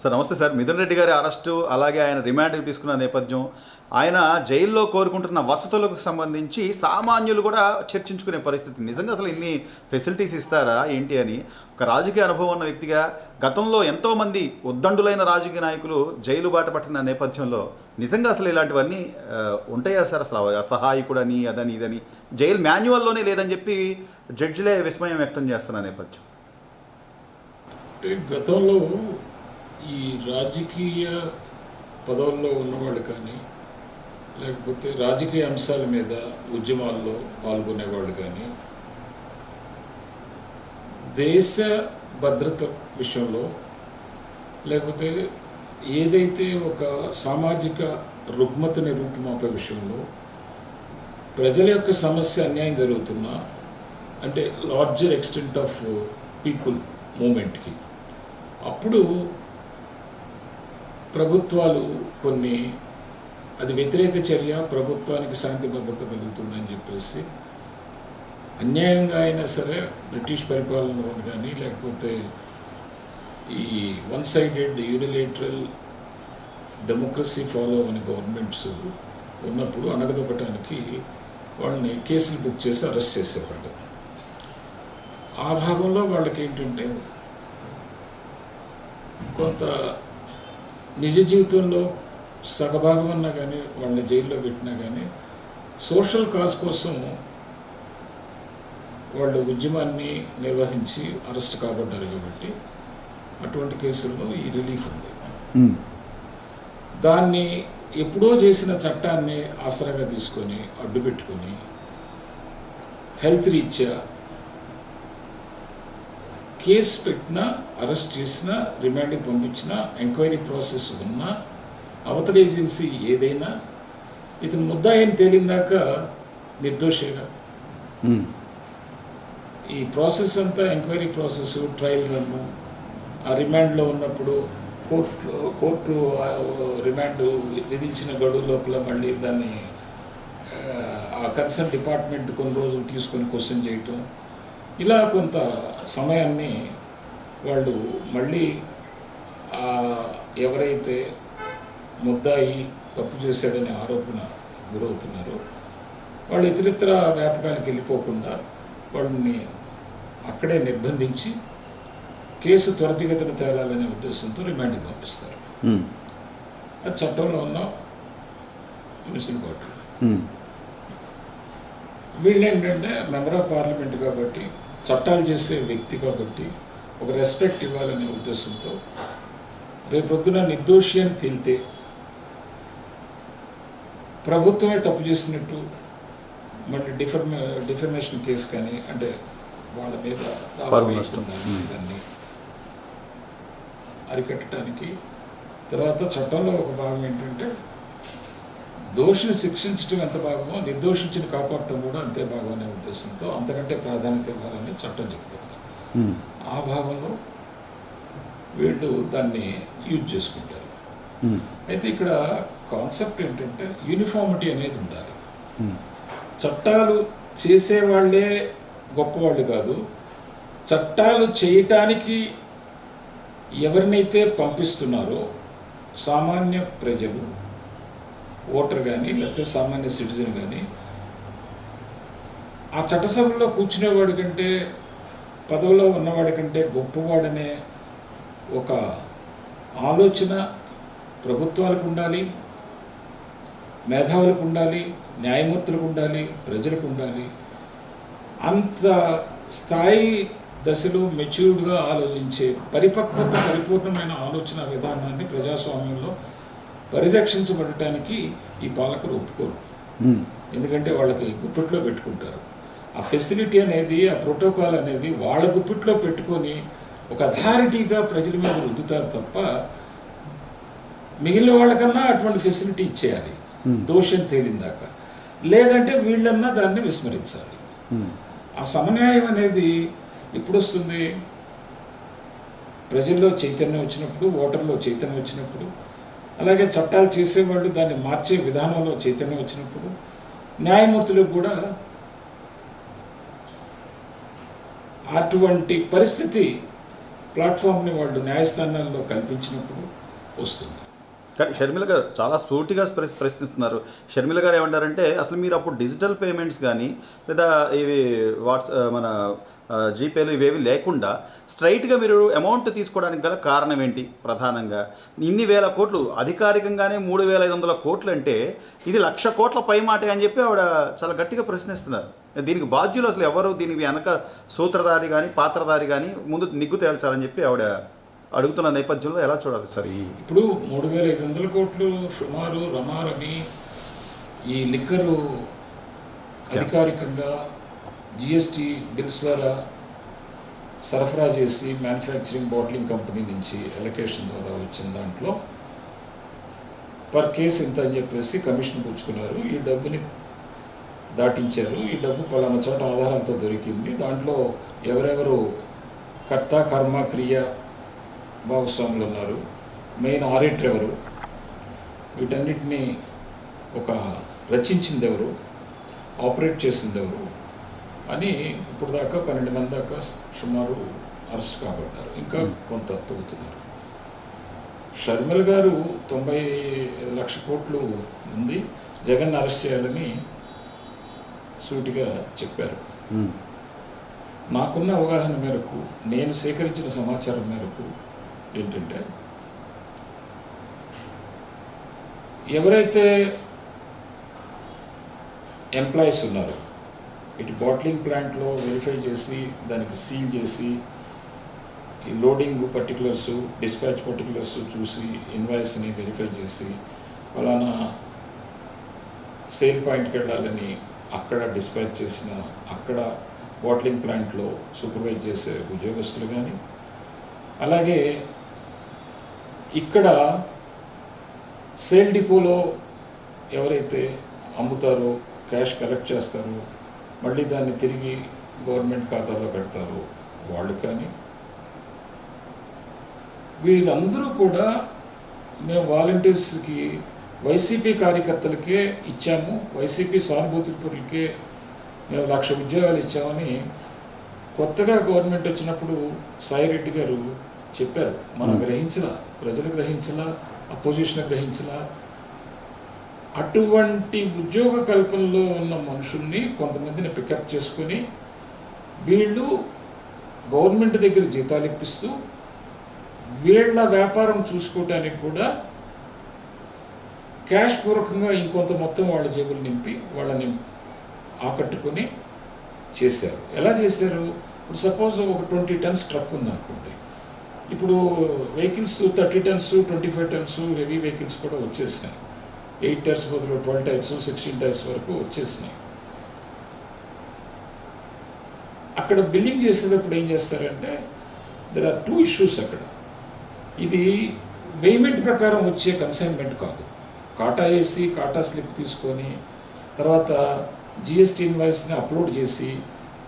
Sir నమస్తే sir. Mithun Reddy గారి arrest అలాగే ఆయన రిమాండ్కి తీసుకున్న నేపథ్యం ఆయన జైల్లో కోరుకుంటున్న వసతులకు సంబంధించి సామాన్యులు కూడా చర్చించుకునే పరిస్థితి. నిజంగా అసలు ఇన్ని ఫెసిలిటీస్ ఇస్తారా ఏంటి అని? ఒక రాజకీయ అనుభవం ఉన్న వ్యక్తిగా గతంలో ఎంతోమంది ఉద్దండులైన రాజకీయ నాయకులు జైలు బాట పట్టిన నేపథ్యంలో నిజంగా అసలు ఇలాంటివన్నీ ఉంటాయా సార్? అసలు అసహాయకుడని అదని ఇదని? జైలు మాన్యువల్లోనే లేదని చెప్పి జడ్జిలే విస్మయం వ్యక్తం చేస్తున్న నేపథ్యం. గతంలో ఈ రాజకీయ పదవుల్లో ఉన్నవాళ్ళు కానీ లేకపోతే రాజకీయ అంశాల మీద ఉద్యమాల్లో పాల్గొనేవాళ్ళు కానీ దేశ భద్రత విషయంలో లేకపోతే ఏదైతే ఒక సామాజిక రుగ్మతని రూపుమాపే విషయంలో ప్రజల యొక్క సమస్య అన్యాయం జరుగుతున్నా అంటే లార్జర్ ఎక్స్టెంట్ ఆఫ్ పీపుల్ మూమెంట్కి అప్పుడు ప్రభుత్వాలు కొన్ని అది వ్యతిరేక చర్య ప్రభుత్వానికి శాంతి భద్రత కలుగుతుందని చెప్పేసి అన్యాయంగా అయినా సరే బ్రిటిష్ పరిపాలనలో కానీ లేకపోతే ఈ one sided unilateral democracy follow అని గవర్నమెంట్స్ ఉన్నప్పుడు అణగదొక్కటానికి వాళ్ళని కేసులు బుక్ చేసి అరెస్ట్ చేసేవాళ్ళు. ఆ భాగంలో వాళ్ళకి ఏంటంటే కొంత నిజ జీవితంలో సగభాగం అన్నా కానీ వాళ్ళని జైల్లో పెట్టినా కానీ సోషల్ కాజ్ కోసం వాళ్ళు ఉద్యమాన్ని నిర్వహించి అరెస్ట్ కాబడ్డారు కాబట్టి అటువంటి కేసుల్లో ఈ రిలీఫ్ ఉంది. దాన్ని ఎప్పుడో చేసిన చట్టాన్ని ఆసరాగా తీసుకొని అడ్డు పెట్టుకొని హెల్త్ రీత్యా కేసు పెట్టినా అరెస్ట్ చేసినా రిమాండ్కి పంపించినా ఎంక్వైరీ ప్రాసెస్ ఉన్నా అవతల ఏజెన్సీ ఏదైనా ఇతను ముద్దాయిని తేలిందాక నిర్దోషేగా. ఈ ప్రాసెస్ అంతా ఎంక్వైరీ ప్రాసెస్ ట్రయల్ రన్ను ఆ రిమాండ్లో ఉన్నప్పుడు కోర్టు కోర్టు రిమాండ్ విధించిన గడువు లోపల మళ్ళీ దాన్ని ఆ, ఆ కన్సర్న్ డిపార్ట్మెంట్ కొన్ని రోజులు తీసుకొని క్వశ్చన్ చేయటం ఇలా కొంత సమయాన్ని వాళ్ళు మళ్ళీ ఎవరైతే ముద్దాయి తప్పు చేశాడనే ఆరోపణ గురవుతున్నారో వాళ్ళు ఇతరితర వ్యాపకాలకు వెళ్ళిపోకుండా వాళ్ళని అక్కడే నిర్బంధించి కేసు త్వరితగతిన తేలాలనే ఉద్దేశంతో రిమాండ్కి పంపిస్తారు. అది చట్టంలో ఉన్న మిషన్బాటు వీళ్ళు ఏంటంటే మెంబర్ ఆఫ్ పార్లమెంట్ కాబట్టి చట్టాలు చేసే వ్యక్తి కాబట్టి ఒక రెస్పెక్ట్ ఇవ్వాలనే ఉద్దేశంతో రేపొద్దున నిర్దోషి అని తేలితే ప్రభుత్వమే తప్పు చేసినట్టు మళ్ళీ డిఫర్మ డిఫర్మేషన్ కేసు కానీ అంటే వాళ్ళ మీద దాన్ని అరికట్టడానికి. తర్వాత చట్టంలో ఒక భాగం ఏంటంటే దోషిని శిక్షించడం ఎంత భాగమో నిర్దోషించిన కాపాడటం కూడా అంతే భాగం అనే ఉద్దేశంతో అంతకంటే ప్రాధాన్యత ఇవ్వాలని చట్టం చెప్తుంది. ఆ భాగంలో వీళ్ళు దాన్ని యూజ్ చేసుకుంటారు. అయితే ఇక్కడ కాన్సెప్ట్ ఏంటంటే యూనిఫామిటీ అనేది ఉండాలి. చట్టాలు చేసేవాళ్ళే గొప్పవాళ్ళు కాదు. చట్టాలు చేయటానికి ఎవరినైతే పంపిస్తున్నారో సామాన్య ప్రజలు ఓటర్ కానీ లేకపోతే సామాన్య సిటిజన్ కానీ ఆ చట్టసభలో కూర్చునేవాడి కంటే పదవిలో ఉన్నవాడి కంటే గొప్పవాడనే ఒక ఆలోచన ప్రభుత్వాలకు ఉండాలి మేధావులకు ఉండాలి న్యాయమూర్తులకు ఉండాలి ప్రజలకు ఉండాలి. అంత స్థాయి దశలో మెచ్యూర్డ్గా ఆలోచించే పరిపక్వత పరిపూర్ణమైన ఆలోచన విధానాన్ని ప్రజాస్వామ్యంలో పరిరక్షించబడటానికి ఈ పాలకులు ఒప్పుకోరు. ఎందుకంటే వాళ్ళకి గుప్పిట్లో పెట్టుకుంటారు. ఆ ఫెసిలిటీ అనేది ఆ ప్రోటోకాల్ అనేది వాళ్ళ గుప్పిట్లో పెట్టుకొని ఒక అథారిటీగా ప్రజల మీద రుద్దుతారు తప్ప మిగిలిన వాళ్ళకన్నా అటువంటి ఫెసిలిటీ ఇచ్చేయాలి. దోషం తేలిందాక. లేదంటే వీళ్ళన్నా దాన్ని విస్మరించాలి. ఆ సమన్యాయం అనేది ఎప్పుడు వస్తుంది ప్రజల్లో చైతన్యం వచ్చినప్పుడు ఓటర్లో చైతన్యం వచ్చినప్పుడు అలాగే చట్టాలు చేసేవాళ్ళు దాన్ని మార్చే విధానంలో చైతన్యం వచ్చినప్పుడు న్యాయమూర్తులకు కూడా అటువంటి పరిస్థితి ప్లాట్ఫామ్ని వాళ్ళు న్యాయస్థానాల్లో కల్పించినప్పుడు వస్తుంది. కానీ షర్మిల గారు చాలా సూటిగా ప్రశ్నిస్తున్నారు. షర్మిల గారు ఏమంటారంటే అసలు మీరు అప్పుడు డిజిటల్ పేమెంట్స్ కానీ లేదా ఇవి వాట్స్ మన జీపేలు ఇవేవి లేకుండా స్ట్రైట్గా మీరు అమౌంట్ తీసుకోవడానికి గల కారణం ఏంటి? ప్రధానంగా ఇన్ని వేల కోట్లు అధికారికంగానే మూడు వేల ఐదు వందల కోట్లు అంటే ఇది లక్ష కోట్ల పై మాటే అని చెప్పి ఆవిడ చాలా గట్టిగా ప్రశ్నిస్తున్నారు. దీనికి బాధ్యులు అసలు ఎవరు? దీనికి వెనక సూత్రధారి కానీ పాత్రధారి కానీ ముందు నిగ్గు తేల్చాలని చెప్పి ఆవిడ అడుగుతున్న నేపథ్యంలో ఎలా చూడాలి సార్? ఇప్పుడు మూడు వేల ఐదు వందల కోట్లు సుమారు రమారమి ఈ లిక్కరు అధికారికంగా జిఎస్టి బిల్స్ ద్వారా సరఫరా చేసి మ్యానుఫ్యాక్చరింగ్ బాటిలింగ్ కంపెనీ నుంచి ఎలకేషన్ ద్వారా వచ్చిన దాంట్లో పర్ కేస్ ఇంత అని చెప్పేసి కమిషన్ పుచ్చుకున్నారు. ఈ డబ్బుని దాటించారు. ఈ డబ్బు పలానా చోట ఆధారంతో దొరికింది. దాంట్లో ఎవరెవరు కర్త కర్మ క్రియ భాగస్వాములు ఉన్నారు. మెయిన్ ఆడిటర్ ఎవరు? వీటన్నిటిని ఒక రచించింది ఎవరు ఆపరేట్ చేసింది ఎవరు అని ఇప్పుడు దాకా పన్నెండు మంది దాకా సుమారు అరెస్ట్ కాబడ్డారు ఇంకా కొంత తగ్గుతున్నారు షర్మిల గారు తొంభై ఐదు లక్ష కోట్లు ఉంది. జగన్ అరెస్ట్ చేయాలని సూటిగా చెప్పారు. నాకున్న అవగాహన మేరకు నేను సేకరించిన సమాచారం మేరకు ఏంటంటే ఎవరైతే ఎంప్లాయీస్ ఉన్నారో ఇటు బాట్లింగ్ ప్లాంట్లో వెరిఫై చేసి దానికి సీల్ చేసి ఈ లోడింగ్ పర్టికులర్స్ డిస్పాచ్ పర్టికులర్స్ చూసి ఇన్వాయిస్ని వెరిఫై చేసి ఫలానా సేల్ పాయింట్కి వెళ్ళాలని అక్కడ డిస్పాచ్ చేసిన అక్కడ బాట్లింగ్ ప్లాంట్లో సూపర్వైజ్ చేసే ఉద్యోగస్తులు కానీ అలాగే ఇక్కడ సేల్ డిపోలో ఎవరైతే అమ్ముతారో క్యాష్ కలెక్ట్ చేస్తారో మళ్ళీ దాన్ని తిరిగి గవర్నమెంట్ ఖాతాలో పెడతారో వాళ్ళు కానీ. వీరందరూ కూడా మేము వాలంటీర్స్కి వైసీపీ కార్యకర్తలకే ఇచ్చాము. వైసీపీ సానుభూతి పరులకే మేము లక్ష ఉద్యోగాలు ఇచ్చామని కొత్తగా గవర్నమెంట్ వచ్చినప్పుడు సాయిరెడ్డి గారు చెప్పారు. మనం గ్రహించిన ప్రజలు గ్రహించిన అపోజిషన్ గ్రహించిన అటువంటి ఉద్యోగ కల్పనలో ఉన్న మనుషుల్ని కొంతమందిని పికప్ చేసుకొని వీళ్ళు గవర్నమెంట్ దగ్గర జీతాలు ఇప్పిస్తూ వీళ్ళ వ్యాపారం చూసుకోవడానికి కూడా క్యాష్ పూర్వకంగా ఇంకొంత మొత్తం వాళ్ళ జేబులు నింపి వాళ్ళని ఆకట్టుకొని చేశారు. ఎలా చేశారు? ఇప్పుడు సపోజ్ ఒక ట్వంటీ టన్స్ ట్రక్ ఉందనుకోండి. ఇప్పుడు vehicles thirty tons twenty five tons heavy vehicles కూడా వచ్చేసినాయి. ఎయిట్ టైర్స్ బదులు ట్వెల్వ్ టైర్స్ సిక్స్టీన్ టైర్స్ వరకు వచ్చేసినాయి. అక్కడ బిల్లింగ్ చేసేటప్పుడు ఏం చేస్తారంటే దెర్ ఆర్ టూ ఇష్యూస్ అక్కడ. ఇది పేమెంట్ ప్రకారం వచ్చే కన్సైన్మెంట్ కాదు. కాటా వేసి కాటా స్లిప్ తీసుకొని తర్వాత జిఎస్టీ ఇన్వాయిస్ని అప్లోడ్ చేసి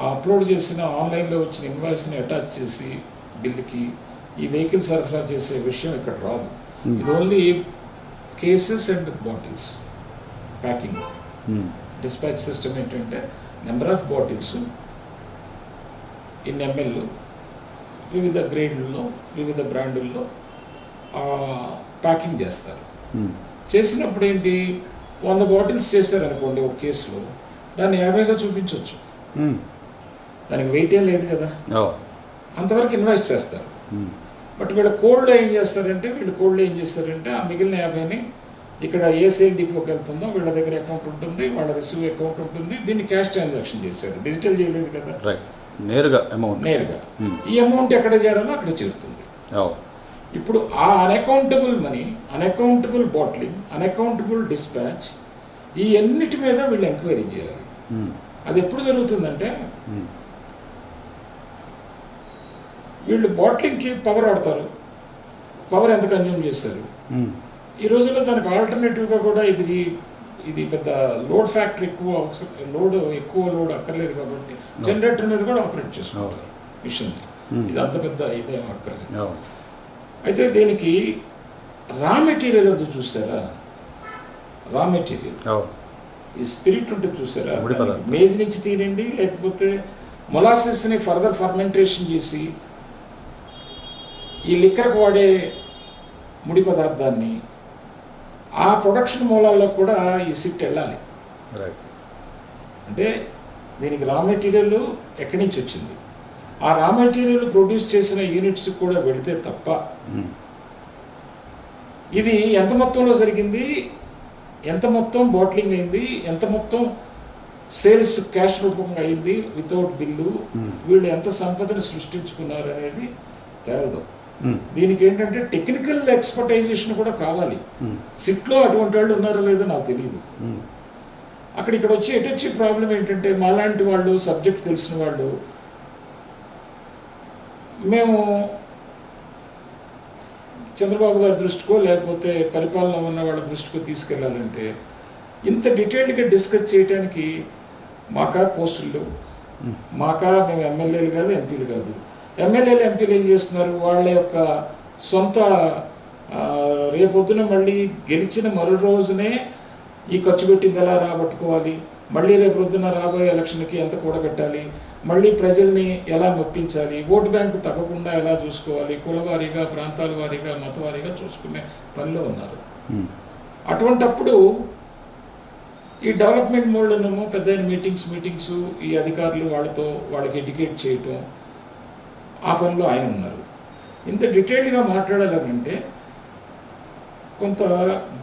ఆ అప్లోడ్ చేసిన ఆన్లైన్లో వచ్చిన ఇన్వాయిస్ని అటాచ్ చేసి బిల్లుకి ఈ వెహికల్ సరఫరా చేసే విషయం ఇక్కడ రాదు. ఇది only cases and bottles packing. Dispatch system ఏంటంటే number of bottles in ML వివిధ గ్రేడ్లలో వివిధ బ్రాండుల్లో ప్యాకింగ్ చేస్తారు ఉమ్. చేసినప్పుడు ఏంటి వంద బాటిల్స్ చేశారనుకోండి ఒక కేసులో దాన్ని యాభైగా చూపించవచ్చు ఉమ్. దానికి వెయిట్ ఏం లేదు కదా. అంతవరకు ఇన్వైస్ చేస్తారు ఉమ్. బట్ వీళ్ళ కోల్డ్ ఏం చేస్తారంటే వీళ్ళు కోల్డ్ ఏం చేస్తారంటే ఆ మిగిలిన యాభైని ఇక్కడ ఏ సేల్ డిపోకి వెళ్తుందో వీళ్ళ దగ్గర అకౌంట్ ఉంటుంది వాళ్ళ రిసీవ్ అకౌంట్ ఉంటుంది దీన్ని క్యాష్ ట్రాన్సాక్షన్ చేశారు డిజిటల్ చేయలేదు కదా నేరుగా అమౌంట్ నేరుగా Hmm. ఈ అమౌంట్ ఎక్కడ చేరాలో అక్కడ చేరుతుంది. ఇప్పుడు ఆ unaccountable money unaccountable bottling unaccountable dispatch ఈ అన్నిటి మీద వీళ్ళు ఎంక్వైరీ చేయాలి ఉమ్. అది ఎప్పుడు జరుగుతుందంటే ఉమ్. వీళ్ళు బాట్లింగ్కి పవర్ ఆడతారు పవర్ ఎంత కన్జ్యూమ్ చేస్తారు. ఈ రోజుల్లో దానికి ఆల్టర్నేటివ్గా కూడా ఇది ఇది పెద్ద లోడ్ ఫ్యాక్టర్ ఎక్కువ లోడ్ ఎక్కువ లోడ్ అక్కర్లేదు కాబట్టి జనరేటర్ మీద కూడా ఆపరేట్ చేసుకుంటారు మిషన్. ఇది అంత పెద్ద ఇదేం అక్కర్లేదు. అయితే దీనికి రా మెటీరియల్ అంతా చూసారా రా మెటీరియల్. ఈ స్పిరిట్ ఉంటుంది చూసారా. మేజ్ నుంచి తీనండి లేకపోతే మొలాసెస్ని ఫర్దర్ ఫర్మెంటేషన్ చేసి ఈ లిక్కర్కి వాడే ముడి పదార్థాన్ని ఆ ప్రొడక్షన్ మూలాల్లో కూడా ఈ సిట్ వెళ్ళాలి. రైట్ అంటే దీనికి రా మెటీరియల్ ఎక్కడి నుంచి వచ్చింది? ఆ రా మెటీరియల్ ప్రొడ్యూస్ చేసిన యూనిట్స్ కూడా వెళితే తప్ప ఇది ఎంత మొత్తంలో జరిగింది? ఎంత మొత్తం బాటిలింగ్ అయింది? ఎంత మొత్తం సేల్స్ క్యాష్ రూపంగా అయింది? వితౌట్ బిల్లు వీళ్ళు ఎంత సంపదని సృష్టించుకున్నారు అనేది తేలదు. దీనికి ఏంటంటే టెక్నికల్ ఎక్స్పర్టైజేషన్ కూడా కావాలి. సిట్లో అటువంటి వాళ్ళు ఉన్నారో లేదో నాకు తెలియదు అక్కడ ఇక్కడ వచ్చి ఎటు వచ్చే ప్రాబ్లం ఏంటంటే మాలాంటి వాళ్ళు సబ్జెక్ట్ తెలిసిన వాళ్ళు మేము చంద్రబాబు గారి దృష్టికో లేకపోతే పరిపాలన ఉన్న వాళ్ళ దృష్టికో తీసుకెళ్ళాలంటే ఇంత డీటెయిల్డ్గా డిస్కస్ చేయడానికి మాకా పోస్టులు మాకా మేము ఎమ్మెల్యేలు కాదు ఎంపీలు కాదు. ఎమ్మెల్యేలు ఎంపీలు ఏం చేస్తున్నారు? వాళ్ళ యొక్క సొంత రేపొద్దున మళ్ళీ గెలిచిన మరో రోజునే ఈ ఖర్చు పెట్టింది ఎలా రాబట్టుకోవాలి. మళ్ళీ రేపు పొద్దున రాబోయే ఎలక్షన్కి ఎంత కూడబెట్టాలి మళ్ళీ ప్రజల్ని ఎలా మెప్పించాలి? ఓటు బ్యాంకు తగ్గకుండా ఎలా చూసుకోవాలి? కులవారీగా ప్రాంతాల వారీగా మతవారీగా చూసుకునే పనిలో ఉన్నారు. అటువంటప్పుడు ఈ డెవలప్మెంట్ మోడ్లోనేమో పెద్ద మీటింగ్స్ మీటింగ్స్ ఈ అధికారులు వాళ్ళతో వాళ్ళకి ఎడ్యుకేట్ చేయటం ఆ పనిలో ఆయన ఉన్నారు. ఇంత డీటెయిల్డ్గా మాట్లాడాలంటే కొంత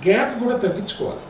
గ్యాప్ కూడా తగ్గించుకోవాలి.